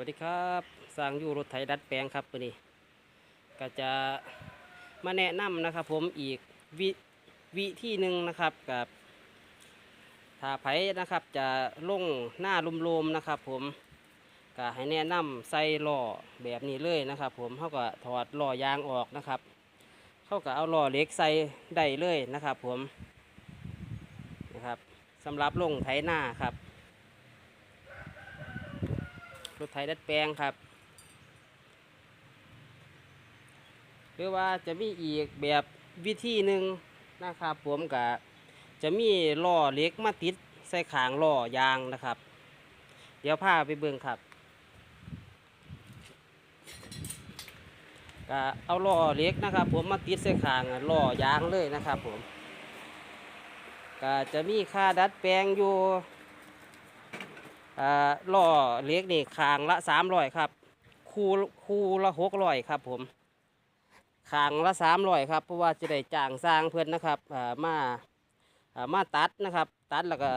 วัสดีครับสร้างอยู่รถไถดัดแปลงครับตัวนี้ ก็จะมาแนะนำนะครับ ผมอีกวิวิที่หนึ่งนะครับกับถ้าไผนะครับ จะลงหน้าลุมๆนะครับ ผมก็ให้แนะนำใส่ล้อแบบนี้เลยนะครับ ผมเขาก็ถอดล้อยางออกนะครับเขาก็เอาล้อเล็กใส่ได้เลยนะครับ ผมนะครับสำหรับลงไถหน้าครับ ร ถไถดัดแปลงครับ หรือว่าจะมีอีกแบบวิธีหนึ่งนะครับผมก็จะมีล้อเล็กมาติดใส่ขางล้อยางนะครับ เดี๋ยวพาไปเบิ่งครับก็เอาล้อเล็กนะครับ ผมมาติดใส่ขางล้อยางเลยนะครับ ผมก็จะมีค่าดัดแปลงอยู่ ล่อเล็กนี่คางละสามร้อยครับ คูคูละหกร้อยครับผมคางละสามร้อยครับเพราะว่าจะได้จ้างสร้างเพื่อนนะครับมามาตัดนะครับ ตัดแล้วก็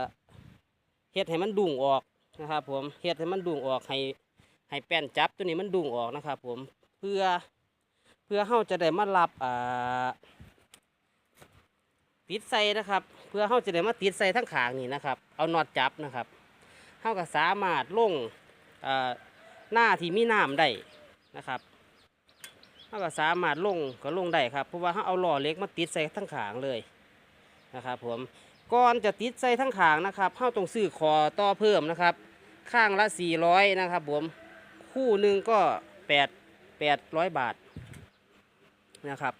เฮ็ดให้มันดุ่งออกนะครับผมเฮ็ดให้มันดุ่งออกให้ให้แป้นจับตัวนี้มันดุ่งออกนะครับ ผมเพื่อเพื่อเฮาจะได้มารับติดใส่นะครับ เพื่อเฮาจะได้มาติดใส่ทั้งขางนี่นะครับ เอาน็อตจับนะครับ เขาก็สามารถลงหน้าที่มีน้ำได้นะครับเขาก็สามารถลงก็ลงได้ครับเพราะว่าเขาเอาหล่อเล็กมาติดใส่ทั้งขางเลยนะครับผมก่อนจะติดใส่ทั้งขางนะครับเขาต้องซื้อคอต่อเพิ่มนะครับ ข้างละ 400 นะครับผมคู่หนึ่งก็ 8 800 บาทนะครับ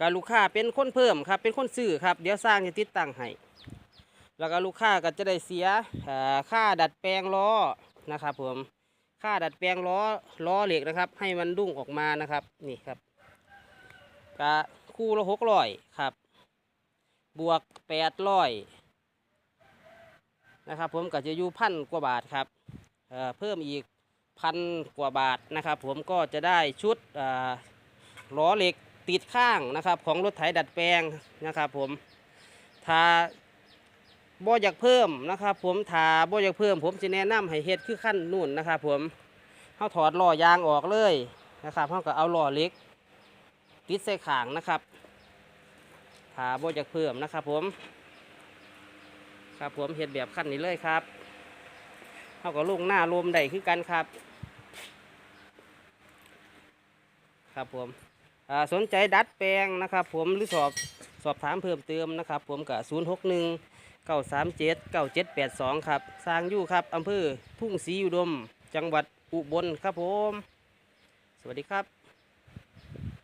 การลูกค้าเป็นคนเพิ่มครับเป็นคนซื้อครับเดี๋ยวสร้างจะติดตั้งให้ แล้วก็ลูกค้าก็จะได้เสียค่าดัดแปลงล้อนะครับผมค่าดัดแปลงล้อล้อเหล็กนะครับ ให้มันดุ้งออกมานะครับนี่ครับก็คู่ละหกร้อยครับ บวกแปดร้อยนะครับผมก็จะอยู่พันกว่าบาทครับเเพิ่มอีกพันกว่าบาทนะครับ ผมก็จะได้ชุดล้อเหล็กติดข้างนะครับ ของรถไถดัดแปลงนะครับ ผมถ้า บ่อยากเพิ่มนะครับ ผมถาบ่อยากเพิ่ม ผมจะแนะนำให้เฮ็ดคือขั้นนู่นนะครับ ผมเฮาถอดล้อยางออกเลยนะครับเฮาก็เอาล้อเล็กติดใส่ขางนะครับถาบ่อยากเพิ่มนะครับ ผม ครับผมเฮ็ดแบบขั้นนี้เลยครับเฮาก็ลงหน้าลมได้คือกันครับ ครับผมสนใจดัดแปลงนะครับ ผมหรือสอบสอบถามเพิ่มเติมนะครับ ผมกับ061 เก้าสามเจ็ดเก้าเจ็ดแปดสองครับสร้างอยู่ครับอำเภอทุ่งศรีอุดม จังหวัดอุบลครับผม สวัสดีครับ